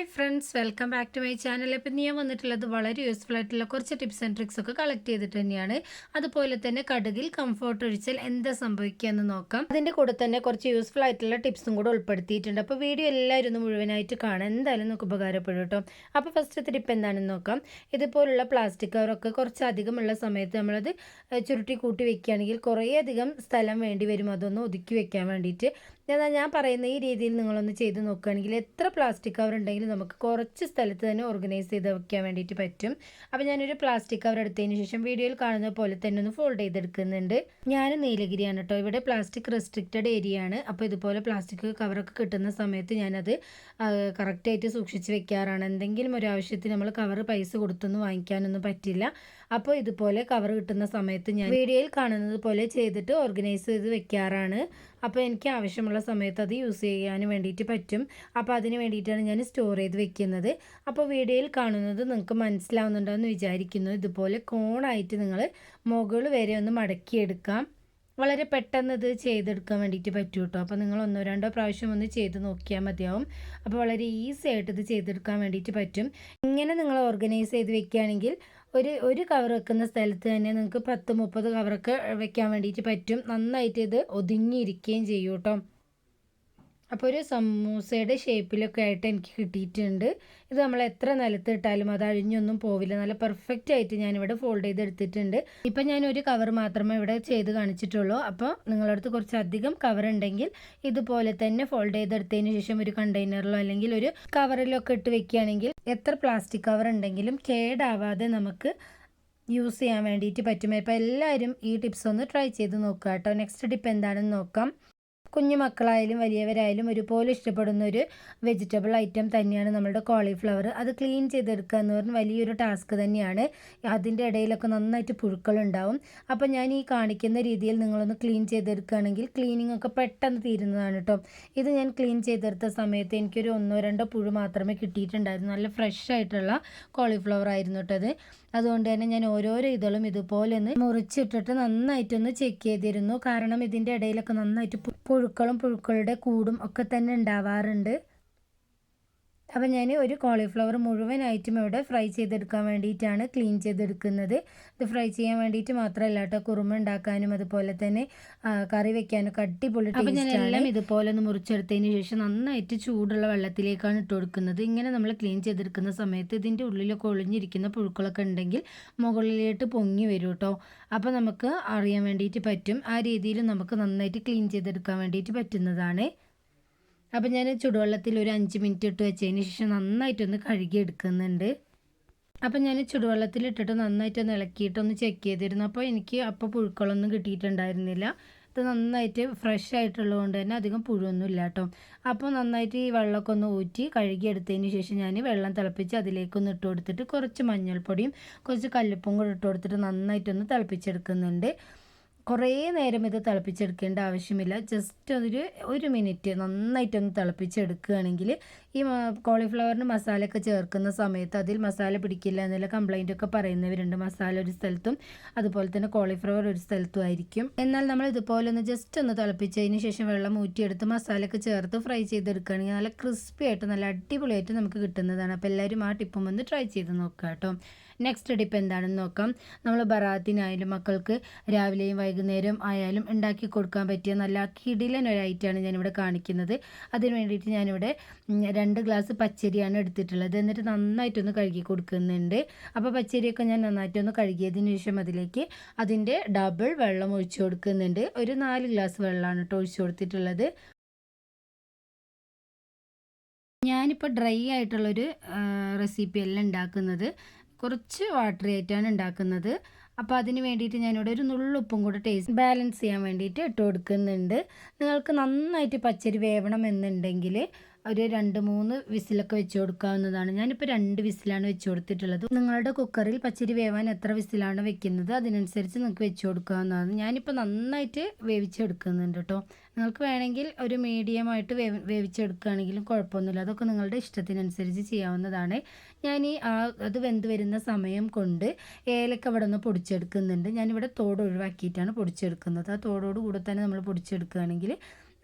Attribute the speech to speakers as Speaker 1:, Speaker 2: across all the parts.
Speaker 1: Hi friends welcome back to my channel. ഇപ്പം ഞാൻ വന്നിട്ടുള്ളത് വളരെ യൂസ്ഫുൾ ആയിട്ടുള്ള കുറച്ച് ടിപ്സ് ആൻഡ് ട്രിക്സ് ഒക്കെ കളക്ട് ചെയ്തിട്ട് തന്നെയാണ്. അതുപോലെ തന്നെ കടുകിൽ കംഫോർട്ട് ഒഴിച്ചാൽ എന്താ സംഭവിക്കുക എന്ന് നോക്കാം. അതിന്റെ കൂടെ തന്നെ കുറച്ച് യൂസ്ഫുൾ ആയിട്ടുള്ള ടിപ്സും കൂടെ ഉൾപ്പെടുത്തിയിട്ടുണ്ട്. അപ്പോൾ വീഡിയോ എല്ലാവരും ഒന്ന് മുഴുവനായിട്ട് കാണാം. എന്തായാലും നമുക്ക് ഉപകാരപ്പെടും കേട്ടോ. അപ്പോൾ ഫസ്റ്റത്തെ ടിപ്പ് എന്താണെന്ന് നോക്കാം. ഇതുപോലുള്ള പ്ലാസ്റ്റിക് കവറൊക്കെ കുറച്ച് അധികമുള്ള സമയത്ത് നമ്മളത് ചുരുട്ടി കൂട്ടി വെക്കുകയാണെങ്കിൽ കുറേയധികം സ്ഥലം വേണ്ടി വരും. അതൊന്ന് ഒതുക്കി വെക്കാൻ വേണ്ടിയിട്ട്. എന്നാൽ ഞാൻ പറയുന്ന ഈ രീതിയിൽ നിങ്ങളൊന്ന് ചെയ്ത് നോക്കുകയാണെങ്കിൽ എത്ര പ്ലാസ്റ്റിക് കവർ ഉണ്ടെങ്കിലും നമുക്ക് കുറച്ച് സ്ഥലത്ത് തന്നെ ഓർഗനൈസ് ചെയ്ത് വയ്ക്കാൻ വേണ്ടിയിട്ട് പറ്റും. അപ്പോൾ ഞാനൊരു പ്ലാസ്റ്റിക് കവർ എടുത്തതിന് ശേഷം വീഡിയോയിൽ കാണുന്ന പോലെ തന്നെ ഒന്ന് ഫോൾഡ് ചെയ്തെടുക്കുന്നുണ്ട്. ഞാൻ നീലഗിരിയാണ് കേട്ടോ. ഇവിടെ പ്ലാസ്റ്റിക് റെസ്ട്രിക്റ്റഡ് ഏരിയ ആണ്. അപ്പോൾ ഇതുപോലെ പ്ലാസ്റ്റിക് കവറൊക്കെ കിട്ടുന്ന സമയത്ത് ഞാനത് കറക്റ്റായിട്ട് സൂക്ഷിച്ച് വെക്കാറാണ്. എന്തെങ്കിലും ഒരു ആവശ്യത്തിന് നമ്മൾ കവർ പൈസ കൊടുത്തൊന്നും വാങ്ങിക്കാനൊന്നും പറ്റില്ല. അപ്പോൾ ഇതുപോലെ കവർ കിട്ടുന്ന സമയത്ത് ഞാൻ വീഡിയോയിൽ കാണുന്നത് പോലെ ചെയ്തിട്ട് ഓർഗനൈസ് ചെയ്ത് വെക്കാറാണ്. അപ്പോൾ എനിക്ക് ആവശ്യമുള്ള സമയത്ത് അത് യൂസ് ചെയ്യാൻ വേണ്ടിയിട്ട് പറ്റും. അപ്പോൾ അതിന് വേണ്ടിയിട്ടാണ് ഞാൻ സ്റ്റോർ ചെയ്ത് വെക്കുന്നത്. അപ്പോൾ വീഡിയോയിൽ കാണുന്നത് നിങ്ങൾക്ക് മനസ്സിലാവുന്നുണ്ടോ എന്ന് വിചാരിക്കുന്നു. ഇതുപോലെ കോണായിട്ട് നിങ്ങൾ മുകൾ വരെ ഒന്ന് മടക്കിയെടുക്കാം. വളരെ പെട്ടെന്ന് ഇത് ചെയ്തെടുക്കാൻ വേണ്ടിയിട്ട് പറ്റും കേട്ടോ അപ്പോൾ നിങ്ങൾ ഒന്നോ രണ്ടോ പ്രാവശ്യം ഒന്ന് ചെയ്ത് നോക്കിയാൽ മതിയാവും. അപ്പോൾ വളരെ ഈസി ആയിട്ട് ഇത് ചെയ്തെടുക്കാൻ വേണ്ടിയിട്ട് പറ്റും. ഇങ്ങനെ നിങ്ങൾ ഓർഗനൈസ് ചെയ്ത് വെക്കുകയാണെങ്കിൽ ഒരു ഒരു കവർ വെക്കുന്ന സ്ഥലത്ത് തന്നെ നിങ്ങൾക്ക് പത്ത് മുപ്പത് കവറൊക്കെ വെക്കാൻ വേണ്ടിയിട്ട് പറ്റും. നന്നായിട്ട് ഇത് ഒതുങ്ങിയിരിക്കുകയും ചെയ്യും കേട്ടോ. അപ്പോൾ ഒരു സമൂസയുടെ ഷേപ്പിലൊക്കെ ആയിട്ട് എനിക്ക് കിട്ടിയിട്ടുണ്ട്. ഇത് നമ്മൾ എത്ര നിലത്ത് ഇട്ടാലും അത് അഴിഞ്ഞൊന്നും പോവില്ല. നല്ല പെർഫെക്റ്റ് ആയിട്ട് ഞാനിവിടെ ഫോൾഡ് ചെയ്തെടുത്തിട്ടുണ്ട്. ഇപ്പം ഞാൻ ഒരു കവർ മാത്രമേ ഇവിടെ ചെയ്ത് കാണിച്ചിട്ടുള്ളൂ. അപ്പോൾ നിങ്ങളടുത്ത് കുറച്ചധികം കവർ ഉണ്ടെങ്കിൽ ഇതുപോലെ തന്നെ ഫോൾഡ് ചെയ്തെടുത്തതിന് ശേഷം ഒരു കണ്ടെയ്നറിലോ അല്ലെങ്കിൽ ഒരു കവറിലൊക്കെ ഇട്ട് വെക്കുകയാണെങ്കിൽ എത്ര പ്ലാസ്റ്റിക് കവർ ഉണ്ടെങ്കിലും കേടാവാതെ നമുക്ക് യൂസ് ചെയ്യാൻ വേണ്ടിയിട്ട് പറ്റും. അപ്പോൾ എല്ലാവരും ഈ ടിപ്സ് ഒന്ന് ട്രൈ ചെയ്ത് നോക്കുക കേട്ടോ. നെക്സ്റ്റ് ടിപ്പ് എന്താണെന്ന് നോക്കാം. കുഞ്ഞു മക്കളായാലും വലിയവരായാലും ഒരുപോലെ ഇഷ്ടപ്പെടുന്ന ഒരു വെജിറ്റബിൾ ഐറ്റം തന്നെയാണ് നമ്മുടെ കോളിഫ്ലവർ അത് ക്ലീൻ ചെയ്തെടുക്കുക എന്ന് പറഞ്ഞാൽ വലിയൊരു ടാസ്ക് തന്നെയാണ്. അതിന്റെ ഇടയിലൊക്കെ നന്നായിട്ട് പുഴുക്കളുണ്ടാവും. അപ്പോൾ ഞാൻ ഈ കാണിക്കുന്ന രീതിയിൽ നിങ്ങളൊന്ന് ക്ലീൻ ചെയ്തെടുക്കുകയാണെങ്കിൽ ക്ലീനിങ് ഒക്കെ പെട്ടെന്ന് തീരുന്നതാണ് കേട്ടോ. ഇത് ഞാൻ ക്ലീൻ ചെയ്തെടുത്ത സമയത്ത് എനിക്കൊരു ഒന്നോ രണ്ടോ പുഴു മാത്രമേ കിട്ടിയിട്ടുണ്ടായിരുന്നു. നല്ല ഫ്രഷ് ആയിട്ടുള്ള കോളിഫ്ലവർ ആയിരുന്നു കേട്ടോ അത് അതുകൊണ്ട് തന്നെ ഞാൻ ഓരോരോ ഇതളും ഇതുപോലെ ഒന്ന് മുറിച്ചിട്ടിട്ട് നന്നായിട്ടൊന്ന് ചെക്ക് ചെയ്തിരുന്നു. കാരണം ഇതിന്റെ ഇടയിലൊക്കെ നന്നായിട്ട് പുഴുക്കളും പുഴുക്കളുടെ കൂടും ഒക്കെ തന്നെ ഉണ്ടാവാറുണ്ട്. അപ്പം ഞാൻ ഒരു കോളിഫ്ലവർ മുഴുവനായിട്ടും ഇവിടെ ഫ്രൈ ചെയ്തെടുക്കാൻ വേണ്ടിയിട്ടാണ് ക്ലീൻ ചെയ്തെടുക്കുന്നത്. ഇത് ഫ്രൈ ചെയ്യാൻ വേണ്ടിയിട്ട് മാത്രമല്ല കേട്ടോ കുറുമ ഉണ്ടാക്കാനും അതുപോലെ തന്നെ കറി കറി വെക്കാനൊക്കെ അടിപൊളി അപ്പോൾ ഞാൻ എല്ലാം ഇതുപോലെ ഒന്ന് മുറിച്ചെടുത്തതിന് ശേഷം നന്നായിട്ട് ചൂടുള്ള വെള്ളത്തിലേക്കാണ് ഇട്ട് കൊടുക്കുന്നത്. ഇങ്ങനെ നമ്മൾ ക്ലീൻ ചെയ്തെടുക്കുന്ന സമയത്ത് ഇതിന്റെ ഉള്ളിലൊക്കെ ഒളിഞ്ഞിരിക്കുന്ന പുഴുക്കളൊക്കെ ഉണ്ടെങ്കിൽ മുകളിലോട്ട് പൊങ്ങി വരും കേട്ടോ അപ്പോൾ നമുക്ക് അറിയാൻ വേണ്ടിയിട്ട് പറ്റും. ആ രീതിയിൽ നമുക്ക് നന്നായിട്ട് ക്ലീൻ ചെയ്തെടുക്കാൻ വേണ്ടിയിട്ട് പറ്റുന്നതാണ്. അപ്പം ഞാൻ ചുടുവെള്ളത്തിൽ ഒരു അഞ്ച് മിനിറ്റ് ഇട്ട് വെച്ചതിന് ശേഷം നന്നായിട്ടൊന്ന് കഴുകി എടുക്കുന്നുണ്ട് അപ്പം ഞാൻ ചുടുവെള്ളത്തിൽ ഇട്ടിട്ട് നന്നായിട്ടൊന്ന് ഇളക്കിയിട്ടൊന്ന് ചെക്ക് ചെയ്തിരുന്നു. അപ്പോൾ എനിക്ക് അപ്പോൾ പുഴുക്കളൊന്നും കിട്ടിയിട്ടുണ്ടായിരുന്നില്ല. ഇത് നന്നായിട്ട് ഫ്രഷ് ആയിട്ടുള്ളത് കൊണ്ട് തന്നെ അധികം പുഴുവൊന്നും ഇല്ല കേട്ടോ. അപ്പോൾ നന്നായിട്ട് ഈ വെള്ളമൊക്കെ ഒന്ന് ഊറ്റി കഴുകി എടുത്തതിന് ശേഷം ഞാൻ വെള്ളം തിളപ്പിച്ച് അതിലേക്കൊന്ന് ഇട്ട് കൊടുത്തിട്ട് കുറച്ച് മഞ്ഞൾപ്പൊടിയും കുറച്ച് കല്ലുപ്പും കൂടെ ഇട്ട് കൊടുത്തിട്ട് നന്നായിട്ടൊന്ന് തിളപ്പിച്ചെടുക്കുന്നുണ്ട്. കുറേ നേരം ഇത് തിളപ്പിച്ചെടുക്കേണ്ട ആവശ്യമില്ല. ജസ്റ്റ് ഒരു ഒരു മിനിറ്റ് നന്നായിട്ടൊന്ന് തിളപ്പിച്ചെടുക്കുകയാണെങ്കിൽ ഈ കോളിഫ്ലവറിന് മസാലയൊക്കെ ചേർക്കുന്ന സമയത്ത് അതിൽ മസാല പിടിക്കില്ല എന്നുള്ള കംപ്ലൈന്റ് ഒക്കെ പറയുന്നവരുണ്ട്. മസാല ഒരു സ്ഥലത്തും അതുപോലെ തന്നെ കോളിഫ്ലവർ ഒരു സ്ഥലത്തും ആയിരിക്കും. എന്നാൽ നമ്മൾ ഇതുപോലെ ഒന്ന് ജസ്റ്റ് ഒന്ന് തിളപ്പിച്ചതിന് ശേഷം വെള്ളം ഊറ്റിയെടുത്ത് മസാലയൊക്കെ ചേർത്ത് ഫ്രൈ ചെയ്തെടുക്കുകയാണെങ്കിൽ നല്ല ക്രിസ്പി ആയിട്ട് നല്ല അടിപൊളിയായിട്ട് നമുക്ക് കിട്ടുന്നതാണ്. അപ്പോൾ എല്ലാവരും ആ ടിപ്പും ഒന്ന് ട്രൈ ചെയ്ത് നോക്കുക കേട്ടോ. നെക്സ്റ്റ് ടിപ്പ് എന്താണെന്ന് നോക്കാം. നമ്മൾ ബറാത്തിനായാലും മക്കൾക്ക് രാവിലെയും വൈകുന്നേരം ആയാലും ഉണ്ടാക്കി കൊടുക്കാൻ പറ്റിയ നല്ല കിടിലൻ ഒരു ഐറ്റമാണ് ഞാനിവിടെ കാണിക്കുന്നത്. അതിന് വേണ്ടിയിട്ട് ഞാനിവിടെ രണ്ട് ഗ്ലാസ് പച്ചരിയാണ് എടുത്തിട്ടുള്ളത്. എന്നിട്ട് നന്നായിട്ടൊന്ന് കഴുകി കൊടുക്കുന്നുണ്ട്. അപ്പോൾ പച്ചരിയൊക്കെ ഞാൻ നന്നായിട്ടൊന്ന് കഴുകിയതിന് ശേഷം അതിലേക്ക് അതിന്റെ ഡബിൾ വെള്ളം ഒഴിച്ചു കൊടുക്കുന്നുണ്ട്. ഒരു നാല് ഗ്ലാസ് വെള്ളമാണ് കേട്ടോ ഒഴിച്ചു കൊടുത്തിട്ടുള്ളത്. ഞാനിപ്പോൾ ഡ്രൈ ആയിട്ടുള്ളൊരു റെസിപ്പി അല്ല ഉണ്ടാക്കുന്നത്. കുറച്ച് വാട്ടറി ആയിട്ടാണ് ഉണ്ടാക്കുന്നത്. അപ്പോൾ അതിന് വേണ്ടിയിട്ട് ഞാനിവിടെ ഒരു നുള്ളുപ്പും കൂടെ ടേസ്റ്റ് ബാലൻസ് ചെയ്യാൻ വേണ്ടിയിട്ട് ഇട്ട് കൊടുക്കുന്നുണ്ട്. നിങ്ങൾക്ക് നന്നായിട്ട് പച്ചരി വേവണം എന്നുണ്ടെങ്കിൽ ഒരു രണ്ട് മൂന്ന് വിസിലൊക്കെ വെച്ച് കൊടുക്കാവുന്നതാണ്. ഞാനിപ്പോൾ രണ്ട് വിസിലാണ് വെച്ച് കൊടുത്തിട്ടുള്ളത്. നിങ്ങളുടെ കുക്കറിൽ പച്ചരി വേവാൻ എത്ര വിസിലാണ് വെക്കുന്നത് അതിനനുസരിച്ച് നിങ്ങൾക്ക് വെച്ച് കൊടുക്കാവുന്നതാണ്. ഞാനിപ്പോൾ നന്നായിട്ട് വേവിച്ചെടുക്കുന്നുണ്ട് കേട്ടോ നിങ്ങൾക്ക് വേണമെങ്കിൽ ഒരു മീഡിയമായിട്ട് വേവ് വേവിച്ചെടുക്കുകയാണെങ്കിലും കുഴപ്പമൊന്നുമില്ല. അതൊക്കെ നിങ്ങളുടെ ഇഷ്ടത്തിനനുസരിച്ച് ചെയ്യാവുന്നതാണ്. ഞാൻ ഈ ആ അത് വെന്ത് വരുന്ന സമയം കൊണ്ട് ഏലക്ക ഇവിടെ നിന്ന് പൊടിച്ചെടുക്കുന്നുണ്ട്. ഞാനിവിടെ തോട് ഒഴിവാക്കിയിട്ടാണ് പൊടിച്ചെടുക്കുന്നത്. ആ തോടോട് കൂടെ തന്നെ നമ്മൾ പൊടിച്ചെടുക്കുകയാണെങ്കിൽ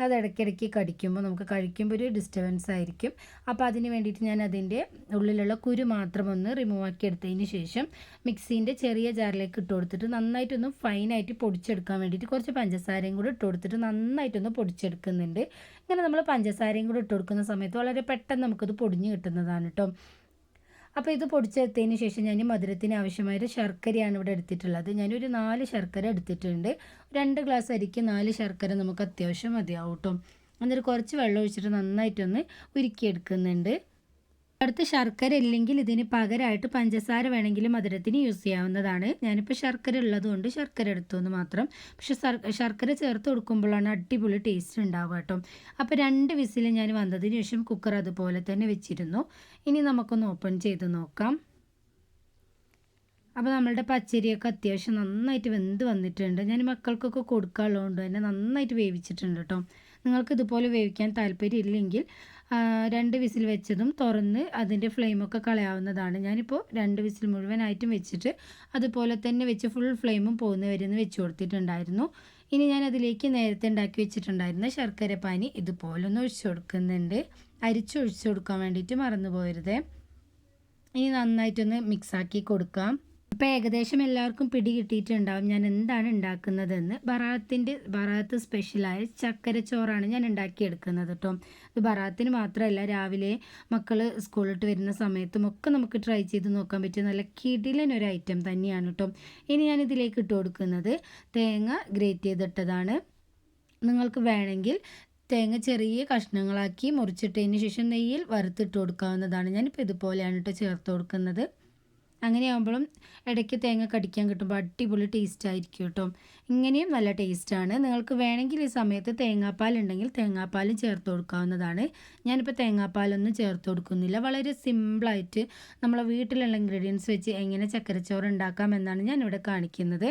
Speaker 1: അത് ഇടയ്ക്കിടയ്ക്ക് കടിക്കുമ്പോൾ നമുക്ക് കഴിക്കുമ്പോൾ ഒരു ഡിസ്റ്റർബൻസ് ആയിരിക്കും. അപ്പോൾ അതിന് വേണ്ടിയിട്ട് ഞാൻ അതിന്റെ ഉള്ളിലുള്ള കുരു മാത്രം ഒന്ന് റിമൂവ് ആക്കി എടുത്തതിന് ശേഷം മിക്സീന്റെ ചെറിയ ജാറിലേക്ക് ഇട്ട് കൊടുത്തിട്ട് നന്നായിട്ടൊന്ന് ഫൈനായിട്ട് പൊടിച്ചെടുക്കാൻ വേണ്ടിയിട്ട് കുറച്ച് പഞ്ചസാരയും കൂടി ഇട്ട് കൊടുത്തിട്ട് നന്നായിട്ടൊന്ന് പൊടിച്ചെടുക്കുന്നുണ്ട്. ഇങ്ങനെ നമ്മൾ പഞ്ചസാരയും കൂടി ഇട്ട് കൊടുക്കുന്ന സമയത്ത് വളരെ പെട്ടെന്ന് നമുക്കത് പൊടിഞ്ഞ് കിട്ടുന്നതാണ് കേട്ടോ. അപ്പോൾ ഇത് പൊടിച്ചെടുത്തതിന് ശേഷം ഞാൻ മധുരത്തിന് ആവശ്യമായ ശർക്കരയാണ് ഇവിടെ എടുത്തിട്ടുള്ളത്. ഞാനൊരു നാല് ശർക്കര എടുത്തിട്ടുണ്ട്. രണ്ട് ഗ്ലാസ് അരിക്ക് നാല് ശർക്കര നമുക്ക് അത്യാവശ്യം മതിയാവും കേട്ടോ എന്നിട്ട് കുറച്ച് വെള്ളം ഒഴിച്ചിട്ട് നന്നായിട്ടൊന്ന് ഉരുക്കിയെടുക്കുന്നുണ്ട്. അടുത്ത് ശർക്കര ഇല്ലെങ്കിൽ ഇതിന് പകരമായിട്ട് പഞ്ചസാര വേണമെങ്കിലും മധുരത്തിന് യൂസ് ചെയ്യാവുന്നതാണ്. ഞാനിപ്പോൾ ശർക്കര ഉള്ളതുകൊണ്ട് ശർക്കര എടുത്തു എന്ന് മാത്രം. പക്ഷെ ശർക്കര ചേർത്ത് കൊടുക്കുമ്പോഴാണ് അടിപൊളി ടേസ്റ്റ് ഉണ്ടാവുക കേട്ടോ. അപ്പോൾ രണ്ട് വിസിൽ ഞാൻ വന്നതിന് ശേഷം കുക്കർ അതുപോലെ തന്നെ വെച്ചിരുന്നു. ഇനി നമുക്കൊന്ന് ഓപ്പൺ ചെയ്ത് നോക്കാം. അപ്പോൾ നമ്മളുടെ പച്ചരിയൊക്കെ അത്യാവശ്യം നന്നായിട്ട് വെന്ത് വന്നിട്ടുണ്ട്. ഞാൻ മക്കൾക്കൊക്കെ കൊടുക്കാനുള്ളതുകൊണ്ട് തന്നെ നന്നായിട്ട് വേവിച്ചിട്ടുണ്ട് കേട്ടോ. നിങ്ങൾക്ക് ഇതുപോലെ വേവിക്കാൻ താല്പര്യം ഇല്ലെങ്കിൽ രണ്ട് വിസിൽ വെച്ചതും തുറന്ന് അതിന്റെ ഫ്ലെയിമൊക്കെ കളയാവുന്നതാണ്. ഞാനിപ്പോൾ രണ്ട് വിസിൽ മുഴുവനായിട്ടും വെച്ചിട്ട് അതുപോലെ തന്നെ വെച്ച് ഫുൾ ഫ്ലെയിമും പോകുന്ന വരെ വെച്ച് കൊടുത്തിട്ടുണ്ടായിരുന്നു. ഇനി ഞാൻ അതിലേക്ക് നേരത്തെ ഉണ്ടാക്കി വെച്ചിട്ടുണ്ടായിരുന്ന ശർക്കര പാനി ഇതുപോലൊന്ന് ഒഴിച്ചു കൊടുക്കുന്നുണ്ട്. അരിച്ചൊഴിച്ചു കൊടുക്കാൻ വേണ്ടിയിട്ട് മറന്നു പോരുത് ഇനി നന്നായിട്ടൊന്ന് മിക്സാക്കി കൊടുക്കാം. ഇപ്പോൾ ഏകദേശം എല്ലാവർക്കും പിടി കിട്ടിയിട്ടുണ്ടാവും ഞാൻ എന്താണ് ഉണ്ടാക്കുന്നതെന്ന്. ബറാത്തിന്റെ ബറാത്ത് സ്പെഷ്യലായ ചക്കരച്ചോറാണ് ഞാൻ ഉണ്ടാക്കിയെടുക്കുന്നത് കേട്ടോ ഇത് ബറാത്തിന് മാത്രമല്ല രാവിലെ മക്കൾ സ്കൂളിട്ട് വരുന്ന സമയത്തും ഒക്കെ നമുക്ക് ട്രൈ ചെയ്ത് നോക്കാൻ പറ്റിയ നല്ല കിടിലൻ ഒരു ഐറ്റം തന്നെയാണ് കേട്ടോ ഇനി ഞാൻ ഇതിലേക്ക് ഇട്ട് കൊടുക്കുന്നത് തേങ്ങ ഗ്രേറ്റ് ചെയ്തിട്ടതാണ്. നിങ്ങൾക്ക് വേണമെങ്കിൽ തേങ്ങ ചെറിയ കഷ്ണങ്ങളാക്കി മുറിച്ചിട്ടതിന് ശേഷം നെയ്യിൽ വറുത്തിട്ട് കൊടുക്കാവുന്നതാണ്. ഞാനിപ്പോൾ ഇതുപോലെയാണ് കേട്ടോ ചേർത്ത് കൊടുക്കുന്നത്. അങ്ങനെയാകുമ്പോഴും ഇടയ്ക്ക് തേങ്ങ കടിക്കാൻ കിട്ടുമ്പോൾ അടിപൊളി ടേസ്റ്റ് ആയിരിക്കും കേട്ടോ. ഇങ്ങനെയും നല്ല ടേസ്റ്റാണ് നിങ്ങൾക്ക് വേണമെങ്കിൽ ഈ സമയത്ത് തേങ്ങാപ്പാൽ ഉണ്ടെങ്കിൽ തേങ്ങാപ്പാലും ചേർത്ത് കൊടുക്കാവുന്നതാണ്. ഞാനിപ്പോൾ തേങ്ങാപ്പാലൊന്നും ചേർത്ത് കൊടുക്കുന്നില്ല. വളരെ സിമ്പിളായിട്ട് നമ്മളെ വീട്ടിലുള്ള ഇൻഗ്രീഡിയൻസ് വെച്ച് എങ്ങനെ ചക്കരച്ചോറ് ഉണ്ടാക്കാം എന്നാണ് ഞാനിവിടെ കാണിക്കുന്നത്.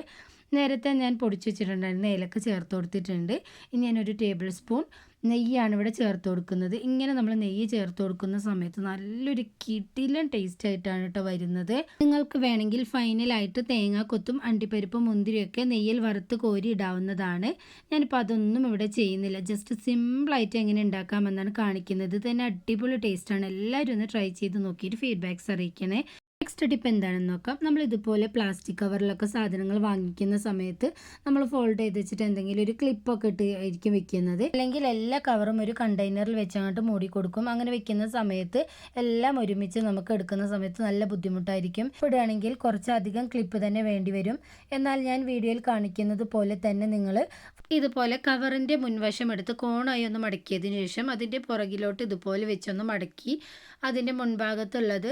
Speaker 1: നേരത്തെ ഞാൻ പൊടിച്ചു വെച്ചിട്ടുണ്ടായിരുന്ന ഏലക്ക ചേർത്ത് കൊടുത്തിട്ടുണ്ട്. ഇനി ഞാനൊരു ടേബിൾ സ്പൂൺ നെയ്യാണ് ഇവിടെ ചേർത്ത് കൊടുക്കുന്നത്. ഇങ്ങനെ നമ്മൾ നെയ്യ് ചേർത്ത് കൊടുക്കുന്ന സമയത്ത് നല്ലൊരു കിടിലൻ ടേസ്റ്റ് ആയിട്ടാണ് കേട്ടോ വരുന്നത്. നിങ്ങൾക്ക് വേണമെങ്കിൽ ഫൈനലായിട്ട് തേങ്ങാക്കൊത്തും അണ്ടിപ്പരിപ്പും മുന്തിരിയൊക്കെ നെയ്യിൽ വറുത്ത് കോരി ഇടാവുന്നതാണ്. ഞാനിപ്പോൾ അതൊന്നും ഇവിടെ ചെയ്യുന്നില്ല. ജസ്റ്റ് സിമ്പിളായിട്ട് എങ്ങനെ ഉണ്ടാക്കാമെന്നാണ് കാണിക്കുന്നത്. തന്നെ അടിപൊളി ടേസ്റ്റാണ് എല്ലാവരും ഒന്ന് ട്രൈ ചെയ്ത് നോക്കിയിട്ട് ഫീഡ്ബാക്ക്സ് അറിയിക്കണേ. നെക്സ്റ്റ് ടിപ്പ് എന്താണെന്ന് നോക്കാം. നമ്മൾ ഇതുപോലെ പ്ലാസ്റ്റിക് കവറിലൊക്കെ സാധനങ്ങൾ വാങ്ങിക്കുന്ന സമയത്ത് നമ്മൾ ഫോൾഡ് ചെയ്ത് വെച്ചിട്ട് എന്തെങ്കിലും ഒരു ക്ലിപ്പൊക്കെ ഇട്ട് ആയിരിക്കും വെക്കുന്നത്. അല്ലെങ്കിൽ എല്ലാ കവറും ഒരു കണ്ടെയ്നറിൽ വെച്ചങ്ങോട്ട് മൂടി കൊടുക്കും. അങ്ങനെ വെക്കുന്ന സമയത്ത് എല്ലാം ഒരുമിച്ച് നമുക്ക് എടുക്കുന്ന സമയത്ത് നല്ല ബുദ്ധിമുട്ടായിരിക്കും. ഇടുകയാണെങ്കിൽ കുറച്ചധികം ക്ലിപ്പ് തന്നെ വേണ്ടി വരും. എന്നാൽ ഞാൻ വീഡിയോയിൽ കാണിക്കുന്നത് പോലെ തന്നെ നിങ്ങൾ ഇതുപോലെ കവറിന്റെ മുൻവശം എടുത്ത് കോണായി ഒന്ന് മടക്കിയതിന് ശേഷം അതിന്റെ പുറകിലോട്ട് ഇതുപോലെ വെച്ചൊന്ന് മടക്കി അതിന്റെ മുൻഭാഗത്തുള്ളത്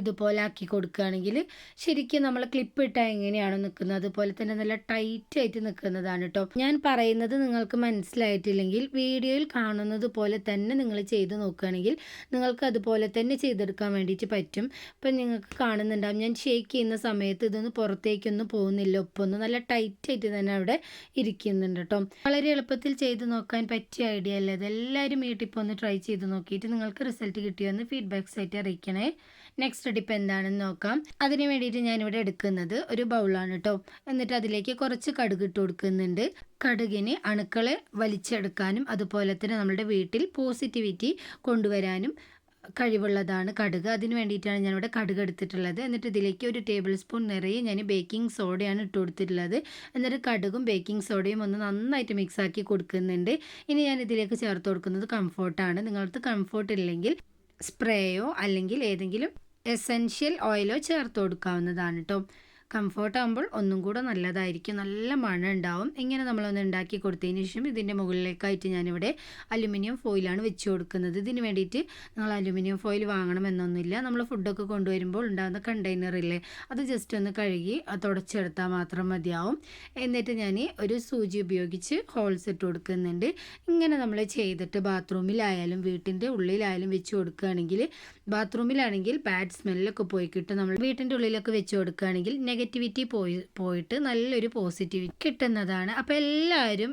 Speaker 1: ഇതുപോലെ ആക്കി കൊടുക്കുകയാണെങ്കിൽ ശരിക്കും നമ്മൾ ക്ലിപ്പ് ഇട്ടാൽ എങ്ങനെയാണ് നിൽക്കുന്നത് അതുപോലെ തന്നെ നല്ല ടൈറ്റ് ആയിട്ട് നിൽക്കുന്നതാണ് കേട്ടോ ഞാൻ പറയുന്നത് നിങ്ങൾക്ക് മനസ്സിലായിട്ടില്ലെങ്കിൽ വീഡിയോയിൽ കാണുന്നത് പോലെ തന്നെ നിങ്ങൾ ചെയ്ത് നോക്കുകയാണെങ്കിൽ നിങ്ങൾക്ക് അതുപോലെ തന്നെ ചെയ്തെടുക്കാൻ വേണ്ടിയിട്ട് പറ്റും. ഇപ്പം നിങ്ങൾക്ക് കാണുന്നുണ്ടാവും ഞാൻ ഷേക്ക് ചെയ്യുന്ന സമയത്ത് ഇതൊന്ന് പുറത്തേക്കൊന്നും പോകുന്നില്ല. ഒപ്പൊന്നും നല്ല ടൈറ്റ് ആയിട്ട് തന്നെ അവിടെ ഇരിക്കുന്നുണ്ട് കേട്ടോ വളരെ എളുപ്പത്തിൽ ചെയ്ത് നോക്കാൻ പറ്റിയ ഐഡിയ അല്ലേ? അതെല്ലാവരും ഈ ടിപ്പ് ഒന്ന് ട്രൈ ചെയ്ത് നോക്കിയിട്ട് നിങ്ങൾക്ക് റിസൾട്ട് കിട്ടിയോ എന്ന് ഫീഡ്ബാക്ക്സ് ആയിട്ട് അറിയിക്കണേ. നെക്സ്റ്റ് ടിപ്പ് എന്താണെന്ന് നോക്കാം. അതിന് വേണ്ടിയിട്ട് ഞാനിവിടെ എടുക്കുന്നത് ഒരു ബൗളാണ് കേട്ടോ എന്നിട്ട് അതിലേക്ക് കുറച്ച് കടുക് ഇട്ട് കൊടുക്കുന്നുണ്ട്. കടുകിന് അണുക്കളെ വലിച്ചെടുക്കാനും അതുപോലെ തന്നെ നമ്മുടെ വീട്ടിൽ പോസിറ്റിവിറ്റി കൊണ്ടുവരാനും കഴിവുള്ളതാണ് കടുക്. അതിന് വേണ്ടിയിട്ടാണ് ഞാനിവിടെ കടുക് എടുത്തിട്ടുള്ളത്. എന്നിട്ട് ഇതിലേക്ക് ഒരു ടേബിൾ സ്പൂൺ നിറയെ ഞാൻ ബേക്കിംഗ് സോഡയാണ് ഇട്ട് കൊടുത്തിട്ടുള്ളത്. എന്നിട്ട് കടുകും ബേക്കിംഗ് സോഡയും ഒന്ന് നന്നായിട്ട് മിക്സാക്കി കൊടുക്കുന്നുണ്ട്. ഇനി ഞാൻ ഇതിലേക്ക് ചേർത്ത് കൊടുക്കുന്നത് കംഫോർട്ടാണ് നിങ്ങൾക്ക് കംഫോർട്ട് ഇല്ലെങ്കിൽ സ്പ്രേയോ അല്ലെങ്കിൽ ഏതെങ്കിലും എസെൻഷ്യൽ ഓയിലോ ചേർത്ത് കൊടുക്കാവുന്നതാണ് കേട്ടോ കംഫർട്ട് ആകുമ്പോൾ ഒന്നും കൂടെ നല്ലതായിരിക്കും. നല്ല മണം ഉണ്ടാവും ഇങ്ങനെ നമ്മളൊന്ന് ഉണ്ടാക്കി കൊടുത്തതിന് ശേഷം ഇതിന്റെ മുകളിലേക്കായിട്ട് ഞാനിവിടെ അലുമിനിയം ഫോയിലാണ് വെച്ച് കൊടുക്കുന്നത്. ഇതിന് വേണ്ടിയിട്ട് നിങ്ങൾ അലുമിനിയം ഫോയിൽ വാങ്ങണമെന്നൊന്നുമില്ല. നമ്മൾ ഫുഡൊക്കെ കൊണ്ടുവരുമ്പോൾ ഉണ്ടാകുന്ന കണ്ടെയ്നറില്ലേ അത് ജസ്റ്റ് ഒന്ന് കഴുകി തുടച്ചെടുത്താൽ മാത്രം മതിയാവും. എന്നിട്ട് ഞാൻ ഒരു സൂചി ഉപയോഗിച്ച് ഹോൾസ് ഇട്ട് കൊടുക്കുന്നുണ്ട്. ഇങ്ങനെ നമ്മൾ ചെയ്തിട്ട് ബാത്റൂമിലായാലും വീട്ടിന്റെ ഉള്ളിലായാലും വെച്ച് കൊടുക്കുകയാണെങ്കിൽ ബാത്റൂമിലാണെങ്കിൽ ബാഡ് സ്മെല്ലൊക്കെ പോയി കിട്ടും. നമ്മൾ വീട്ടിന്റെ ഉള്ളിലൊക്കെ വെച്ച് കൊടുക്കുകയാണെങ്കിൽ നെഗറ്റിവിറ്റി പോയി പോയിട്ട് നല്ലൊരു പോസിറ്റിവിറ്റി കിട്ടുന്നതാണ്. അപ്പോൾ എല്ലാവരും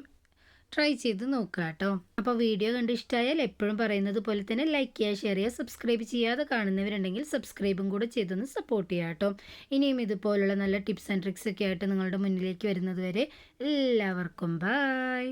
Speaker 1: ട്രൈ ചെയ്ത് നോക്കുക കേട്ടോ. അപ്പോൾ വീഡിയോ കണ്ട് ഇഷ്ടമായാൽ എപ്പോഴും പറയുന്നത് പോലെ തന്നെ ലൈക്ക് ചെയ്യുക ഷെയർ ചെയ്യുക സബ്സ്ക്രൈബ് ചെയ്യാതെ കാണുന്നവരുണ്ടെങ്കിൽ സബ്സ്ക്രൈബും കൂടെ ചെയ്തൊന്ന് സപ്പോർട്ട് ചെയ്യുക കേട്ടോ. ഇനിയും ഇതുപോലുള്ള നല്ല ടിപ്സ് ആൻഡ് ട്രിക്സ് ഒക്കെ ആയിട്ട് നിങ്ങളുടെ മുന്നിലേക്ക് വരുന്നത് വരെ എല്ലാവർക്കും ബായ്